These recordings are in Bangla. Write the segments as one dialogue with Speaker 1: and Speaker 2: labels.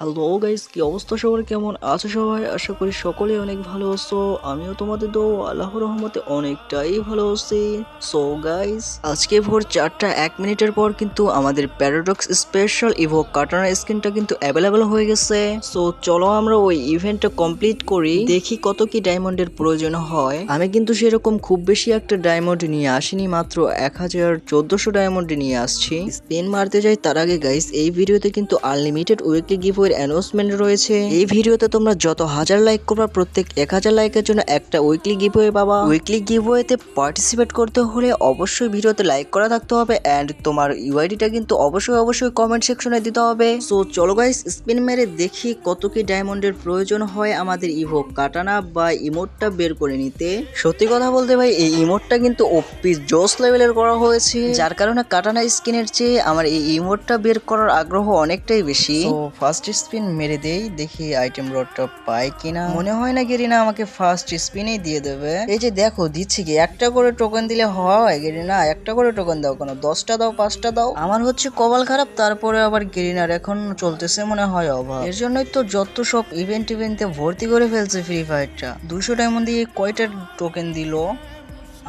Speaker 1: হ্যালো গাইস কি অবস্থা সবার? কেমন আছো সবাই? আশা করি সকলে অনেক ভালো আছো, আমিও তোমাদের দো আল্লাহর রহমতে অনেকটাই ভালো আছি। সো গাইস আজকে ভোর চারটা এক মিনিটের পর কিন্তু আমাদের প্যারাডক্স স্পেশাল ইভো কাটানা স্ক্রিনটা কিন্তু অ্যাভেলেবেল হয়ে গেছে। সো চলো আমরা ওই ইভেন্টটা কমপ্লিট করি, দেখি কত কি ডায়মন্ডের প্রয়োজন হয়। আমি কিন্তু সেরকম খুব বেশি একটা ডায়মন্ড নিয়ে আসিনি, মাত্র এক হাজার চোদ্দশো ডায়মন্ড নিয়ে আসছি। স্পিন মারতে যাই তার আগে গাইস এই ভিডিওতে কিন্তু আনলিমিটেড উইকলি গিভ এর অ্যানাউন্সমেন্ট রয়েছে। এই ভিডিওতে তোমরা যত হাজার লাইক করবা, প্রত্যেক এক হাজার লাইকের জন্য একটা উইকলি গিভ পাবা। উইকলি গিভ তে পার্টিসিপেট করতে হলে অবশ্যই ভিডিওতে লাইক করা থাকতে হবে এন্ড তোমার ইউআইডিটা কিন্তু অবশ্যই অবশ্যই কমেন্ট সেকশনে দিতে হবে। সো চলো গাইস স্পিন মেরে দেখি কত কি ডায়মন্ডের প্রয়োজন হয় আমাদের ইভো কাটানা বা ইমোটটা বের করে নিতে। সত্যি কথা বলতে ভাই, এই ইমোটটা কিন্তু ওপি জোস লেভেলের করা হয়েছে। যার কারণে কাটানা স্কিনের চেয়ে আমার এই ইমোটটা বের করার আগ্রহ অনেকটাই বেশি। ফার্স্ট স্পিন মেরে দেই, দেখি আইটেম রডটা পাই কিনা। মনে হয় না গেরিনা আমাকে ফার্স্ট স্পিনেই দিয়ে দেবে। এই যে দেখো, দিচ্ছি কি? একটা করে টোকেন দিলে হয় গেরিনা একটা করে টোকেন দাও কেন? দশটা দাও, পাঁচটা দাও? আমার হচ্ছে কপাল খারাপ, তারপরে আবার গেরিনার এখন চলতেছে মনে হয় অভাব। এর জন্যই তো যত সব ইভেন্ট ইভেন্টে ভর্তি করে ফেলছে ফ্রি ফায়ারটা দুশো ডায়মন্ড দিয়ে কয়টা টোকেন দিলো?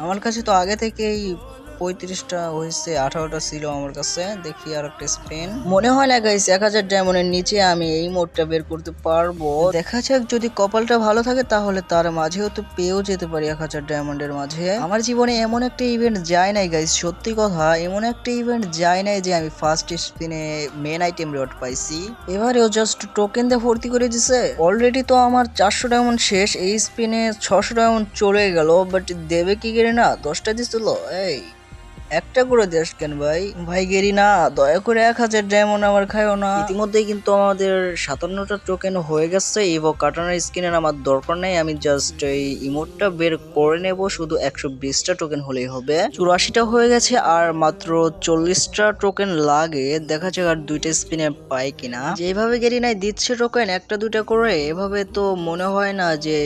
Speaker 1: আমার কাছে তো আগে থেকেই পঁয়ত্রিশটা হয়েছে, আঠারোটা ছিল আমার কাছে। দেখি আর একটা স্পেন মনে হয় না গাইস এক হাজার ডায়মন্ডের নিচে আমি এই মোডটা বের করতে পারব। দেখা যাক, যদি কপালটা ভালো থাকে, তাহলে তার মাঝেও তো পেয়েও যেতে পারি এক হাজার ডায়মন্ডের মাঝে। আমার জীবনে এমন একটা ইভেন্ট যায় নাই গাইস সত্যি কথা, এমন একটা ইভেন্ট যায় নাই যে আমি ফার্স্ট স্পিনে মেন আইটেম রড পাইছি। এবারেও জাস্ট টোকেন দিয়ে ভর্তি করে দিছে। অলরেডি তো আমার চারশো ডায়মন্ড শেষ, এই স্পিনে ছশো ডায়মন্ড চলে গেল বাট দেবে কি করে না? দশটা দিছিল, এই। একটা করে দেশ কেন ভাই? ভাই গেরি না, দয়া করে এক হাজার ডায়মন্ড আমার খায়ও না। ইতিমধ্যেই কিন্তু আমাদের সাতান্নটা টোকেন হয়ে গেছে ইভো কাটানোর স্কিনের আমার দরকার নেই, আমি জাস্ট এই ইমোটটা বের করে নেব, শুধু একশো বিশটা টোকেন হলেই হবে। চুরাশিটা হয়ে গেছে, আর মাত্র চল্লিশটা টোকেন লাগে, দেখা যাক আর দুইটা স্পিনে পাই কিনা। যেভাবে গেরি নাই দিচ্ছে টোকেন একটা দুইটা করে, এভাবে তো মনে হয় না যে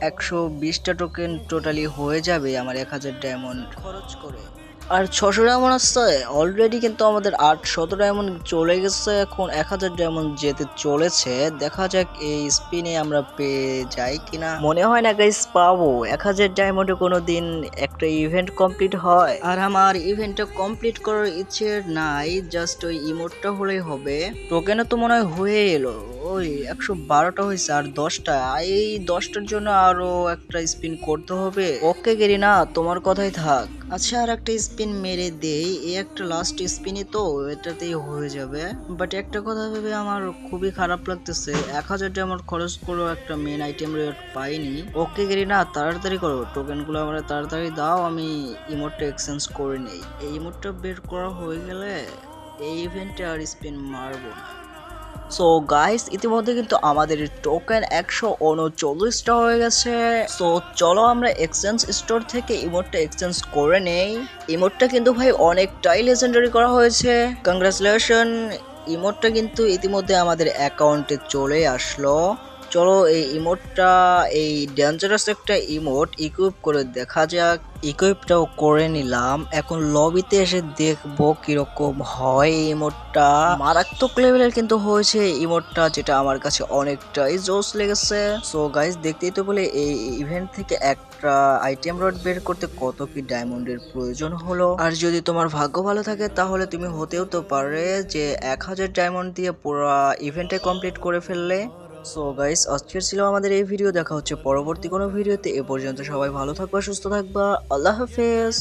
Speaker 1: একশো বিশটা টোকেন টোটালি হয়ে যাবে আমার এক হাজার ডায়মন্ড খরচ করে। আর ছশো ডায়মন্ড আসছে অলরেডি কিন্তু আমাদের আট শত ডায়মন্ড চলে গেছে। এখন এক হাজার ডায়মন্ড যেতে চলেছে। দেখা যাক এই স্পিনে আমরা পেয়ে যাই কিনা। মনে হয় না গাইস পাবো। এক হাজার ডায়মন্ডে কোনো দিন একটা ইভেন্ট কমপ্লিট হয়। আর আমার ইভেন্টটা কমপ্লিট করার ইচ্ছে নাই। জাস্ট ওই ইমোটটা হলেই হবে। টোকেনও তো মনে হয় হয়ে এলো। ওই একশো বারোটা হয়েছে আর দশটা। এই দশটার জন্য আরও একটা স্পিন করতে হবে। ওকে গেরি না তোমার কথাই থাক। আচ্ছা আর একটা স্পিন মেরে দেই। এই একটা লাস্ট স্পিনই তো, এটাতেই হয়ে যাবে। বাট একটা কথা ভেবে আমার খুবই খারাপ লাগতেছে। এক হাজার আমার খরচ করেও একটা মেন আইটেম রেট পাইনি। ওকে গেরি না তাড়াতাড়ি করো। টোকেনগুলো আমার তাড়াতাড়ি দাও, আমি ইমোটটা এক্সচেঞ্জ করে নেই। এই ইমোটটা বের করা হয়ে গেলে এই ইভেন্টে আর স্পিন মারবো না। সো গাইস ইতিমধ্যে কিন্তু আমাদের টোকেন একশো উনচল্লিশটা হয়ে গেছে। সো চলো আমরা এক্সচেঞ্জ স্টোর থেকে ইমোটটা এক্সচেঞ্জ করে নেই। ইমোটটা কিন্তু ভাই অনেকটাই লেজেন্ডারি করা হয়েছে। কংগ্রাচুলেশন ইমোটটা কিন্তু ইতিমধ্যে আমাদের অ্যাকাউন্টে চলে আসলো। চলো এই ইমোটটা এই ডেঞ্জারাস একটা ইমোট ইকুইপ করে দেখা যাক। ইকুইপটাও করে নিলাম। এখন লবিতে এসে দেখব কীরকম হয় ইমোটটা মারাত্মক লেভেলের কিন্তু হয়েছে ইমোটটা যেটা আমার কাছে অনেকটাই জোস লেগেছে। সো গাইস দেখতেই তো বলে এই ইভেন্ট থেকে একটা আইটেম রড বের করতে কত কি ডায়মন্ডের প্রয়োজন হলো। আর যদি তোমার ভাগ্য ভালো থাকে, তাহলে তুমি হতেও তো পারে যে এক হাজার ডায়মন্ড দিয়ে পুরো ইভেন্টে কমপ্লিট করে ফেললে। সো গাইস আজকের ছিল আমাদের এই ভিডিও দেখা হচ্ছে পরবর্তী কোনো ভিডিওতে এ পর্যন্ত সবাই ভালো থাকবা, সুস্থ থাকবা। আল্লাহ হাফেজ।